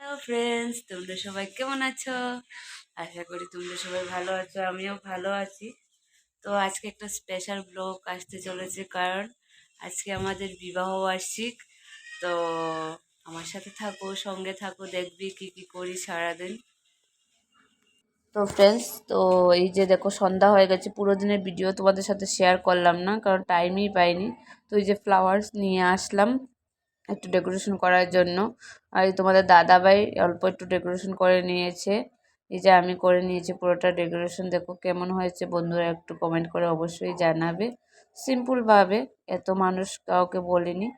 Hello friends তোমরা সবাই কেমন আছো? আশা করি তোমরা সবাই ভালো আছো, আমিও ভালো আছি। তো আজকে একটা স্পেশাল ব্লগ আসতে চলেছে কারণ আজকে আমাদের বিবাহ বার্ষিক। তো আমার সাথে থাকো, সঙ্গে থাকো, দেখবি কি কি করি সারাদিন। তো ফ্রেন্ডস তো এই যে দেখো সন্ধ্যা হয়ে গেছে, পুরো দিনের ভিডিও তোমাদের সাথে শেয়ার করলাম না, কারণ টাইমই পাইনি। তো এই যে ফ্লাওয়ার্স নিয়ে আসলাম। একটু ডেকোরেশন করার জন্য। আর তোমাদের দাদাভাই অল্প একটু ডেকোরেশন করে নিয়েছে। এই যে আমি করে নিয়েছি পুরোটা ডেকোরেশন দেখো কেমন হয়েছে। বন্ধুরা একটু কমেন্ট করে অবশ্যই জানাবে। সিম্পলভাবে এত মানুষ কাউকে বলিনি।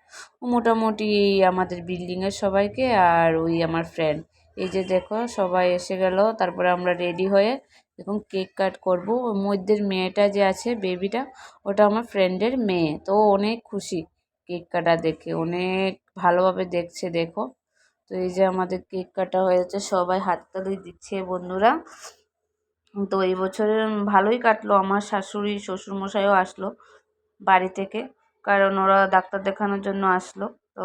মোটামুটি আমাদের বিল্ডিংয়ের সবাইকে আর ওই আমার ফ্রেন্ড এই যে দেখো, সবাই এসে গেল। তারপরে আমরা রেডি হয়ে এখন কেক কাট করব। ওর মধ্যের মেয়েটা যে আছে বেবিটা ওটা আমার ফ্রেন্ডের মেয়ে। তো অনেক খুশি কেক কাটা দেখে। অনেক ভালোভাবে দেখছে, দেখো। তো এই যে আমাদের কেক কাটা হয়েছে, সবাই হাততালি দিচ্ছে বন্ধুরা। তো এই বছরে ভালোই কাটলো, আমার শাশুড়ি, শ্বশুরমশাইও আসলো বাড়ি থেকে, কারণ ওরা ডাক্তার দেখানোর জন্য আসলো। তো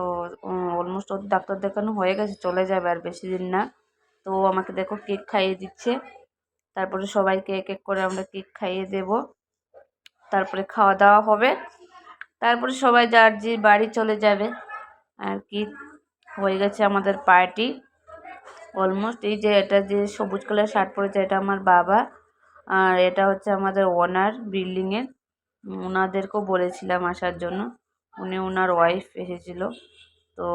অলমোস্ট ওদের ডাক্তার দেখানো হয়ে গেছে, চলে যাবে আর বেশি দিন না। তো আমাকে দেখো কেক খাইয়ে দিচ্ছে। তারপরে সবাইকে এক এক করে আমরা কেক খাইয়ে দেব। তারপরে খাওয়া দাওয়া হবে। তারপরে সবাই যার যে বাড়ি চলে যাবে আর কি, হয়ে গেছে আমাদের পার্টি অলমোস্ট এই যে এটা যে সবুজ কালার শার্ট পরেছে, এটা আমার বাবা। আর এটা হচ্ছে আমাদের ওনার বিল্ডিংয়ের ওনাদেরকেও বলেছিলাম আসার জন্য। উনি ওনার ওয়াইফ এসেছিল। তো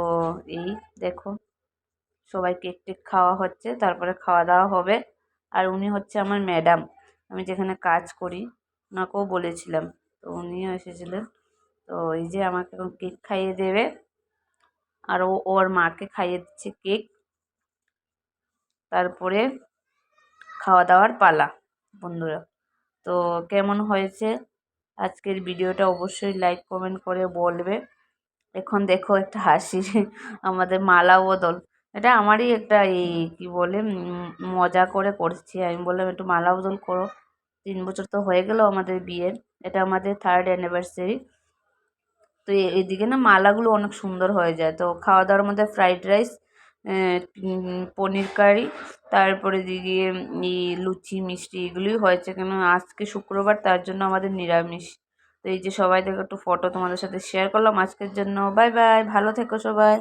এই দেখো, সবাই কেক টেক খাওয়া হচ্ছে, তারপরে খাওয়া দাওয়া হবে। আর উনি হচ্ছে আমার ম্যাডাম আমি যেখানে কাজ করি ওনাকেও বলেছিলাম। তো উনিও এসেছিলেন। তো এই যে আমাকে এখন কেক খাইয়ে দেবে। আর ওর মাকে খাইয়ে দিচ্ছে কেক। তারপরে খাওয়া দাওয়ার পালা, বন্ধুরা। তো কেমন হয়েছে আজকের ভিডিওটা অবশ্যই লাইক কমেন্ট করে বলবে। এখন দেখো একটা হাসি, আমাদের মালা বদল। এটা আমারই একটা এই কী বলে মজা করে করছি। আমি বললাম, একটু মালা বদল করো। তিন বছর তো হয়ে গেল আমাদের বিয়ের। এটা আমাদের থার্ড অ্যানিভার্সারি তো এদিকে না মালাগুলো অনেক সুন্দর হয়ে যায়। তো খাওয়া দাওয়ার মধ্যে ফ্রাইড রাইস পনির কারি, তারপরে দিকে এই লুচি, মিষ্টি এগুলোই হয়েছে। কেন আজকে শুক্রবার, তার জন্য আমাদের নিরামিষ। তো এই যে সবাই দেখো, একটু ফটো তোমাদের সাথে শেয়ার করলাম। আজকের জন্য বাই বাই ভালো থেকো সবাই।